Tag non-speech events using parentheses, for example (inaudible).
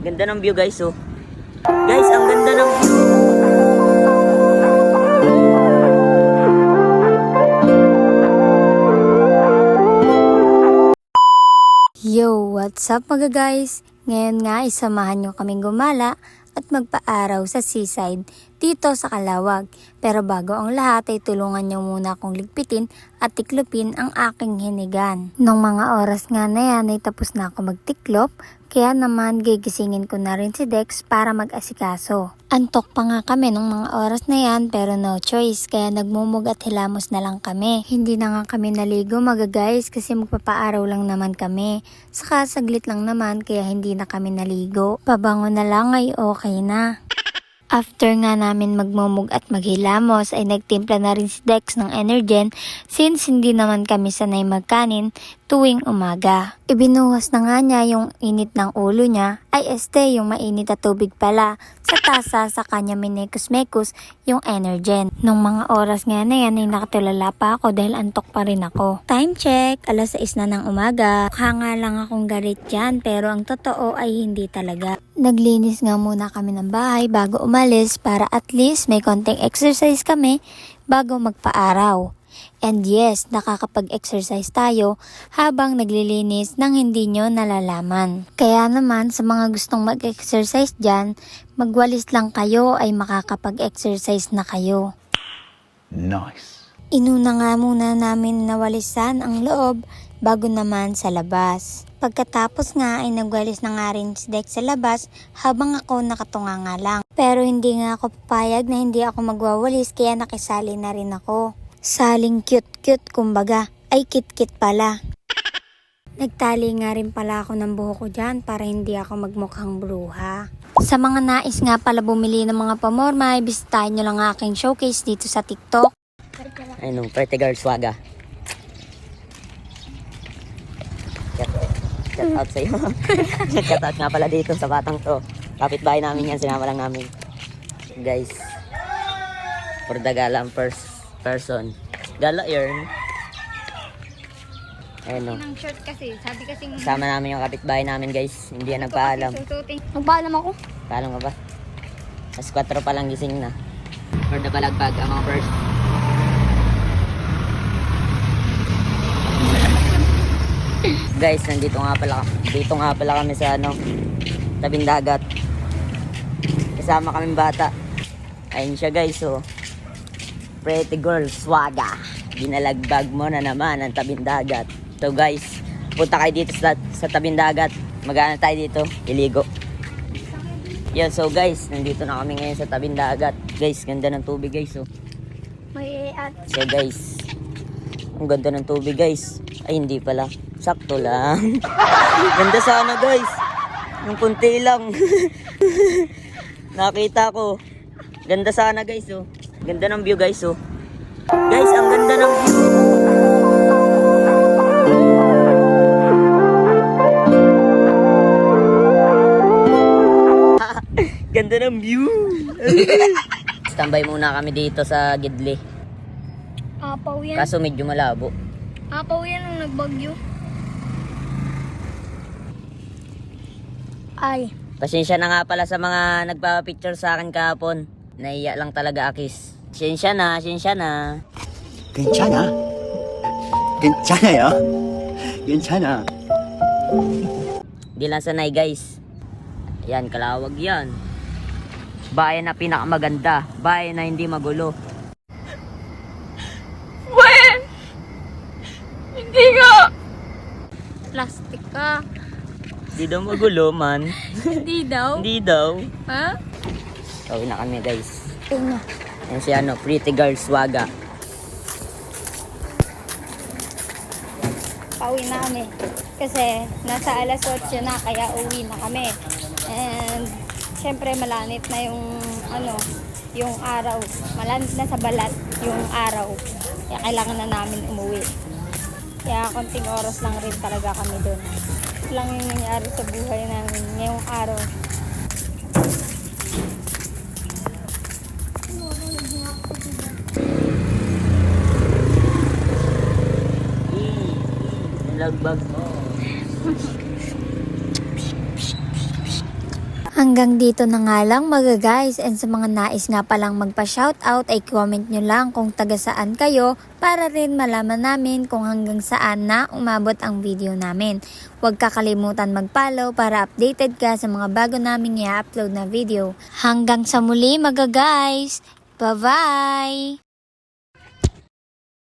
Ganda ng view guys oh. Guys, ang ganda ng view. Yo, what's up mga guys? Ngayon nga isamahan nyo kaming gumala at magpaaraw sa seaside dito sa Kalawag. Pero bago ang lahat ay tulungan nyo muna akong ligpitin at tiklopin ang aking hinigan. Nung mga oras nga na yan ay tapos na ako magtiklop kaya naman gigisingin ko na rin si Dex para mag-asikaso. Antok pa nga kami nung mga oras na yan pero no choice kaya nagmumug at hilamos na lang kami. Hindi na nga kami naligo mga guys kasi magpapaaraw lang naman kami. Saka saglit lang naman kaya hindi na kami naligo. Pabango na lang ay okay na. After nga namin magmumug at maghilamos ay nagtimpla na rin si Dex ng Energen since hindi naman kami sanay magkanin tuwing umaga. Ibinuhas na nga niya yung init ng ulo niya ay este yung mainit na tubig pala sa tasa sa kanya minekos-mekos yung Energen. Nung mga oras nga na yan ay nakatulala pa ako dahil antok pa rin ako. Time check, alas 6 na ng umaga. Mukha nga lang akong garit dyan pero ang totoo ay hindi talaga. Naglinis nga muna kami ng bahay bago umalis para at least may konting exercise kami bago magpaaraw. And yes, nakakapag-exercise tayo habang naglilinis nang hindi nyo nalalaman. Kaya naman sa mga gustong mag-exercise dyan, magwalis lang kayo ay makakapag-exercise na kayo. Nice. Inuna nga muna namin nawalisan ang loob bago naman sa labas. Pagkatapos nga ay nagwalis na nga rin si Dex sa labas habang ako nakatunga nga lang. Pero hindi nga ako papayag na hindi ako magwawalis kaya nakisali na rin ako. Saling cute-cute kumbaga. Ay kit-kit pala. Nagtali nga rin pala ako ng buhok ko dyan para hindi ako magmukhang bruha. Sa mga nais nga pala bumili ng mga pamorma, ay bisitahin nyo lang ang aking showcase dito sa TikTok. Ay no, pretty girl swaga. Shout, out sa'yo. (laughs) shout out nga pala dito sa batang to. Kapit-bahay namin yan, sinama lang namin. Guys, for the galang pers person. Gala yun. Ayun no. ng short kasi. Sabi kasi Kasama namin yung kapitbahay namin guys. Hindi yan nagpaalam. susutin. Magpaalam ako. Paalam ka ba? As 4 pa lang gising na. For the balagbag, ang mga first. Guys, nandito nga pala dito nga pala kami sa ano, tabing dagat. Kasama kaming bata. Ayun siya guys, oh. Pretty girl, swaga. Binalagbag mo na naman ang tabing dagat. So guys, punta kayo dito sa, sa tabing dagat. Magana tayo dito, iligo. Yan, so guys, nandito na kami ngayon sa tabing dagat. Guys, ganda ng tubig guys, oh. May So guys, ang ganda ng tubig guys. Ay hindi pala, sakto lang. (laughs) ganda sana guys. Yung kunti lang. (laughs) Nakita ko. Ganda sana guys oh. Ganda ng view guys oh. Guys, ang ganda ng view. (laughs) ganda ng view. (laughs) Standby muna kami dito sa Gidli. apaw yan. Kaso medyo malabo. Apaw yan nung nagbagyo. Ay. Pasensya na nga pala sa mga nagpa-picture sa akin kahapon. Naiya lang talaga akis. Pasensya na, pasensya na. 괜찮아. 괜찮아요. 괜찮아. Di lang sanay guys. Yan, kalawag yan. Bayan na pinakamaganda. Bayan na hindi magulo. Plastic ka. Hindi daw magulo man. (laughs) Hindi daw. hindi daw. Ha? Uwi na kami guys. Yan si ano, pretty girl swaga. Pauwi na kami. Kasi nasa alas 8 na kaya uwi na kami. And syempre malanit na yung ano, yung araw. Malanit na sa balat yung araw. Kaya kailangan na namin umuwi. Kaya konting oras lang rin talaga kami doon. Lang yung nangyari sa buhay namin ngayong araw. Lagbag. Hanggang dito na nga lang mga guys and sa mga nais nga palang magpa-shoutout ay comment nyo lang kung taga saan kayo para rin malaman namin kung hanggang saan na umabot ang video namin. Huwag kakalimutan mag-follow para updated ka sa mga bago naming i-upload na video. Hanggang sa muli mga guys! Bye-bye!